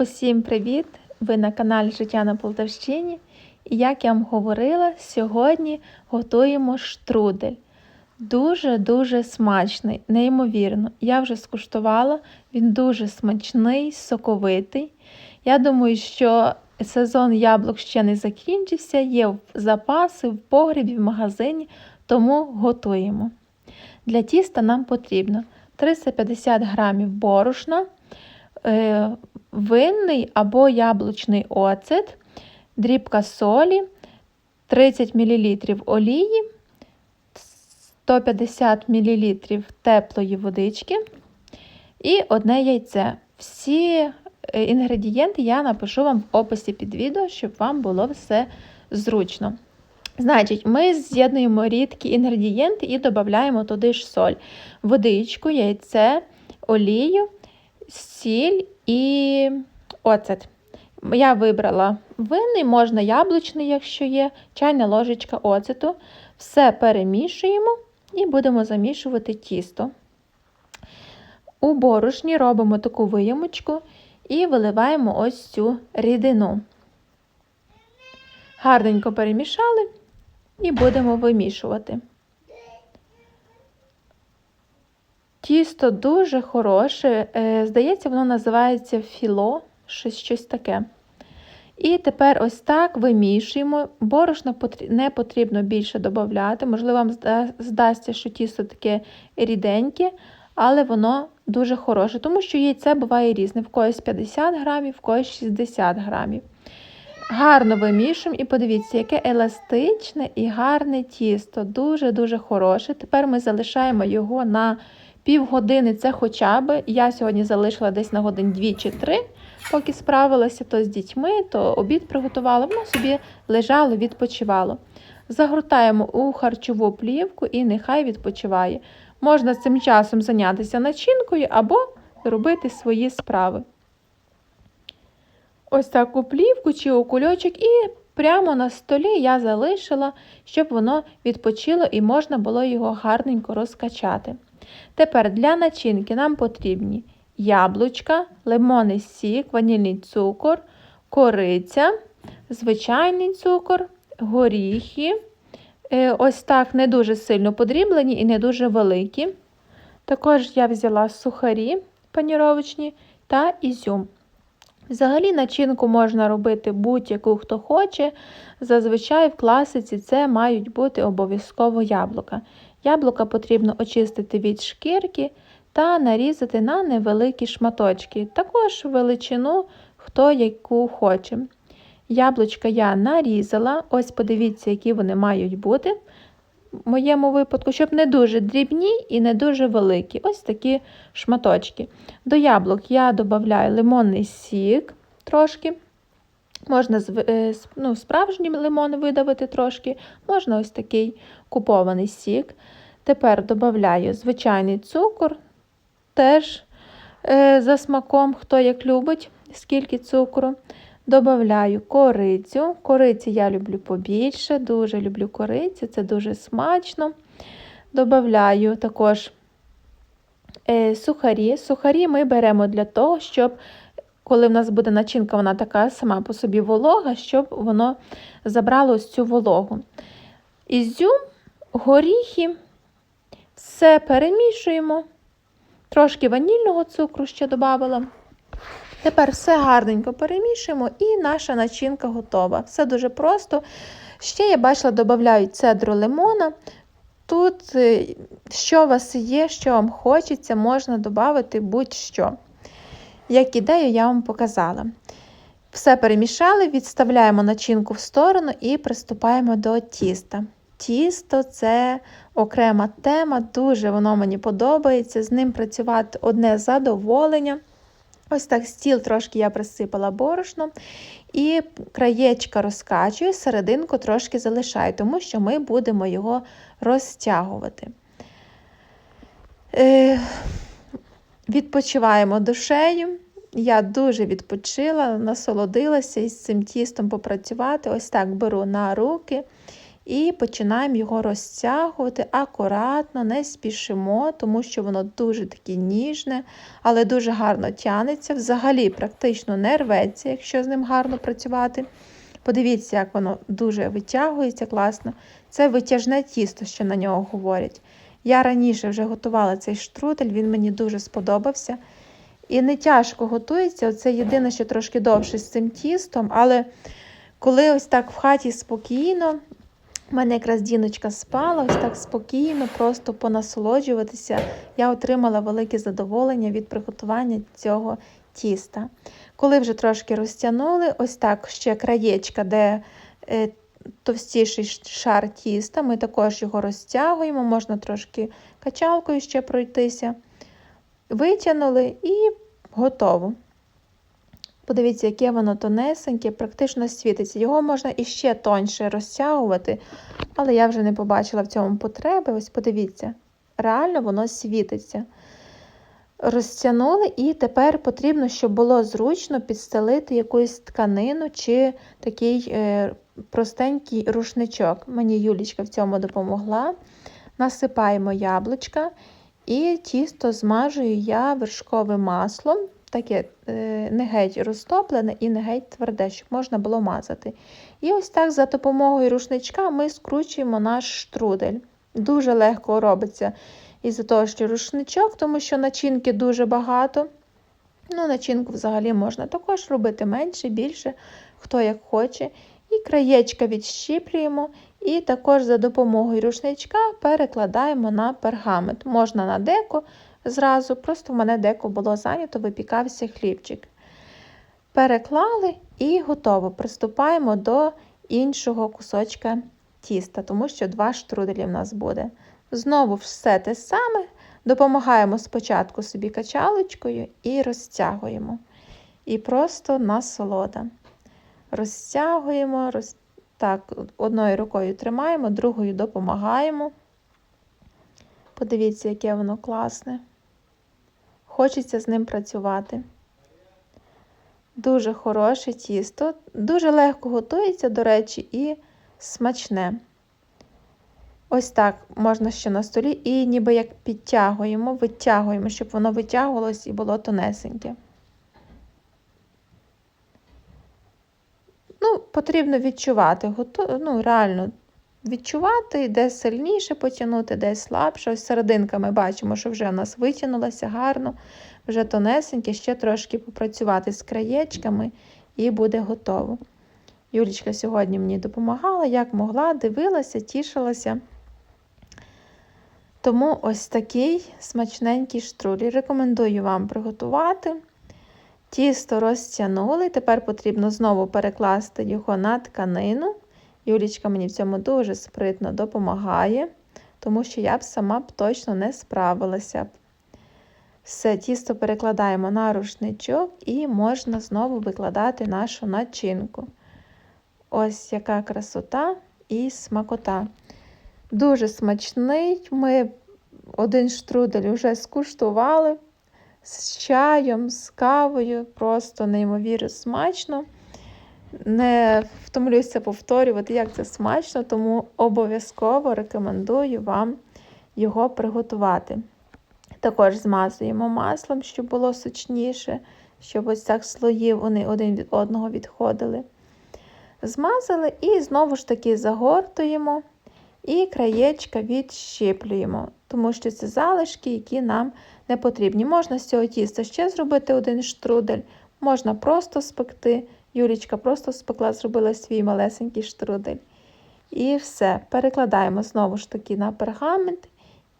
Усім привіт! Ви на каналі Життя на Полтавщині. І як я вам говорила, сьогодні готуємо штрудель. Дуже-дуже смачний, неймовірно. Я вже скуштувала, він дуже смачний, соковитий. Я думаю, що сезон яблук ще не закінчився, є запаси в погребі, в магазині, тому готуємо. Для тіста нам потрібно 350 г борошна, винний або яблучний оцет, дрібка солі, 30 мл олії, 150 мл теплої водички і одне яйце. Всі інгредієнти я напишу вам в описі під відео, щоб вам було все зручно. Значить, ми з'єднуємо рідкі інгредієнти і додаємо туди ж соль, водичку, яйце, олію, сіль і оцет. Я вибрала винний, можна яблучний, якщо є, чайна ложечка оцету. Все перемішуємо і будемо замішувати тісто. У борошні робимо таку виямочку і виливаємо ось цю рідину. Гарненько перемішали і будемо вимішувати. Тісто дуже хороше, здається, воно називається філо, щось, щось таке. І тепер ось так вимішуємо. Борошна не потрібно більше додати. Можливо, вам здасться, що тісто таке ріденьке, але воно дуже хороше, тому що яйце буває різне. В когось 50 грамів, в когось 60 грамів. Гарно вимішуємо і подивіться, яке еластичне і гарне тісто. Дуже-дуже хороше. Тепер ми залишаємо його на півгодини, це хоча б. Я сьогодні залишила десь на годин 2 чи 3, поки справилася то з дітьми, то обід приготувала, воно собі лежало, відпочивало. Загортаємо у харчову плівку і нехай відпочиває. Можна цим часом зайнятися начинкою або робити свої справи. Ось таку плівку чи окульочок, і прямо на столі я залишила, щоб воно відпочило і можна було його гарненько розкачати. Тепер для начинки нам потрібні яблучка, лимонний сік, ванільний цукор, кориця, звичайний цукор, горіхи. Е, ось так не дуже сильно подріблені і не дуже великі. Також я взяла сухарі паніровочні та ізюм. Взагалі, начинку можна робити будь-яку, хто хоче. Зазвичай в класиці це мають бути обов'язково яблука. Яблука потрібно очистити від шкірки та нарізати на невеликі шматочки, також величину, хто яку хоче. Яблучка я нарізала, ось подивіться, які вони мають бути. В моєму випадку, щоб не дуже дрібні і не дуже великі. Ось такі шматочки. До яблук я додаю лимонний сік трошки. Можна ну, справжній лимон видавити трошки, можна ось такий купований сік. Тепер додаю звичайний цукор, теж е, за смаком, хто як любить, скільки цукру. Добавляю корицю. Кориці я люблю побільше, дуже люблю корицю, це дуже смачно. Добавляю також е, сухарі. Сухарі ми беремо для того, щоб, коли в нас буде начинка, вона така сама по собі волога, щоб воно забрало ось цю вологу. Ізюм, горіхи, все перемішуємо. Трошки ванільного цукру ще додавала. Тепер все гарненько перемішуємо і наша начинка готова. Все дуже просто. Ще я бачила, додають цедру лимона. Тут, е, що у вас є, що вам хочеться, можна додати будь-що. Як ідею, я вам показала. Все перемішали, відставляємо начинку в сторону і приступаємо до тіста. Тісто це окрема тема, дуже воно мені подобається. З ним працювати одне задоволення. Ось так стіл трошки я присипала борошном і краєчка розкачую, серединку трошки залишаю, тому що ми будемо його розтягувати. Е, Відпочиваємо душею. Я дуже відпочила, насолодилася із цим тістом попрацювати. Ось так беру на руки І починаємо його розтягувати акуратно, не спішимо, тому що воно дуже таке ніжне, але дуже гарно тянеться. Взагалі, практично не рветься, якщо з ним гарно працювати. Подивіться, як воно дуже витягується класно. Це витяжне тісто, що на нього говорять. Я раніше вже готувала цей штрудель, він мені дуже сподобався. І не тяжко готується. Це єдине, що трошки довше з цим тістом. Але коли ось так в хаті спокійно, в мене якраз діночка спала, ось так спокійно, просто понасолоджуватися, я отримала велике задоволення від приготування цього тіста. Коли вже трошки розтягнули, ось так ще краєчка, де е, товстіший шар тіста, ми також його розтягуємо, можна трошки качалкою ще пройтися. Витягнули і готово. Подивіться, яке воно тонесеньке, практично світиться. Його можна іще тоньше розтягувати, але я вже не побачила в цьому потреби. Ось подивіться, реально воно світиться. Розтягнули, і тепер потрібно, щоб було зручно підстелити якусь тканину чи такий е, простенький рушничок. Мені Юлічка в цьому допомогла. Насипаємо яблучка і тісто змажую я вершковим маслом, таке е, не геть розтоплене і не геть тверде, щоб можна було мазати. І ось так за допомогою рушничка ми скручуємо наш штрудель. Дуже легко робиться із-за того, що рушничок, тому що начинки дуже багато. Ну, Начинку взагалі можна також робити менше, більше, хто як хоче. І краєчка відщіплюємо, і також за допомогою рушничка перекладаємо на пергамент. Можна на деко зразу, просто в мене деко було зайнято, випікався хлібчик. Переклали і готово. Приступаємо до іншого кусочка тіста, тому що два штруделі в нас буде. Знову все те саме. Допомагаємо спочатку собі качалочкою і розтягуємо. І просто насолода. Розтягуємо, роз... так, одною рукою тримаємо, другою допомагаємо. Подивіться, яке воно класне. Хочеться з ним працювати. Дуже хороше тісто, дуже легко готується, до речі, і смачне. Ось так можна ще на столі, і ніби як підтягуємо, витягуємо, щоб воно витягувалось і було тонесеньке. Ну, потрібно відчувати, ну, реально відчувати, де сильніше потягнути, де слабше. Ось серединка ми бачимо, що вже у нас витягнулося гарно, вже тонесеньке, ще трошки попрацювати з краєчками і буде готово. Юлічка сьогодні мені допомагала, як могла, дивилася, тішилася. Тому ось такий смачненький штруль. Рекомендую вам приготувати. Тісто розтягнули, тепер потрібно знову перекласти його на тканину. Юлічка мені в цьому дуже спритно допомагає, тому що я б сама б точно не справилася. б. Все, тісто перекладаємо на рушничок і можна знову викладати нашу начинку. Ось яка красота і смакота. Дуже смачний. Ми один штрудель вже скуштували з чаєм, з кавою, просто неймовірно смачно. Не втомлюся повторювати, як це смачно, тому обов'язково рекомендую вам його приготувати. Також змазуємо маслом, щоб було сочніше, щоб ось так слої вони один від одного відходили. Змазали і знову ж таки загортуємо і краєчка відщіплюємо, тому що це залишки, які нам не потрібні. Можна з цього тіста ще зробити один штрудель, можна просто спекти. Юлічка просто спекла, зробила свій малесенький штрудель. І все. Перекладаємо знову ж таки на пергамент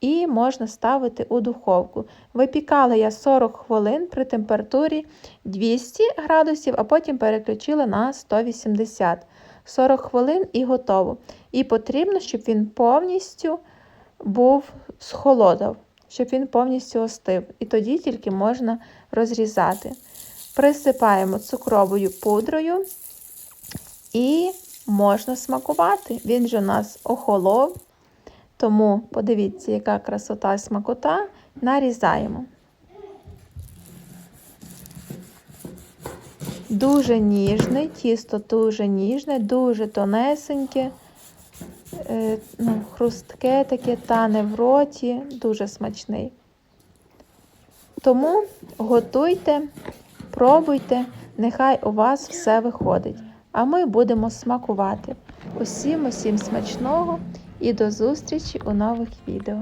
і можна ставити у духовку. Випікала я 40 хвилин при температурі 200 градусів, а потім переключила на 180 40 хвилин і готово. І потрібно, щоб він повністю був схолодав, щоб він повністю остив. І тоді тільки можна розрізати. Присипаємо цукровою пудрою і можна смакувати. Він же у нас охолов. Тому подивіться, яка красота смакота. Нарізаємо. Дуже ніжний, тісто дуже ніжне, дуже тонесеньке. е, ну, хрустке таке тане в роті, дуже смачний. Тому готуйте, пробуйте, нехай у вас все виходить. А ми будемо смакувати. Усім, усім смачного і до зустрічі у нових відео.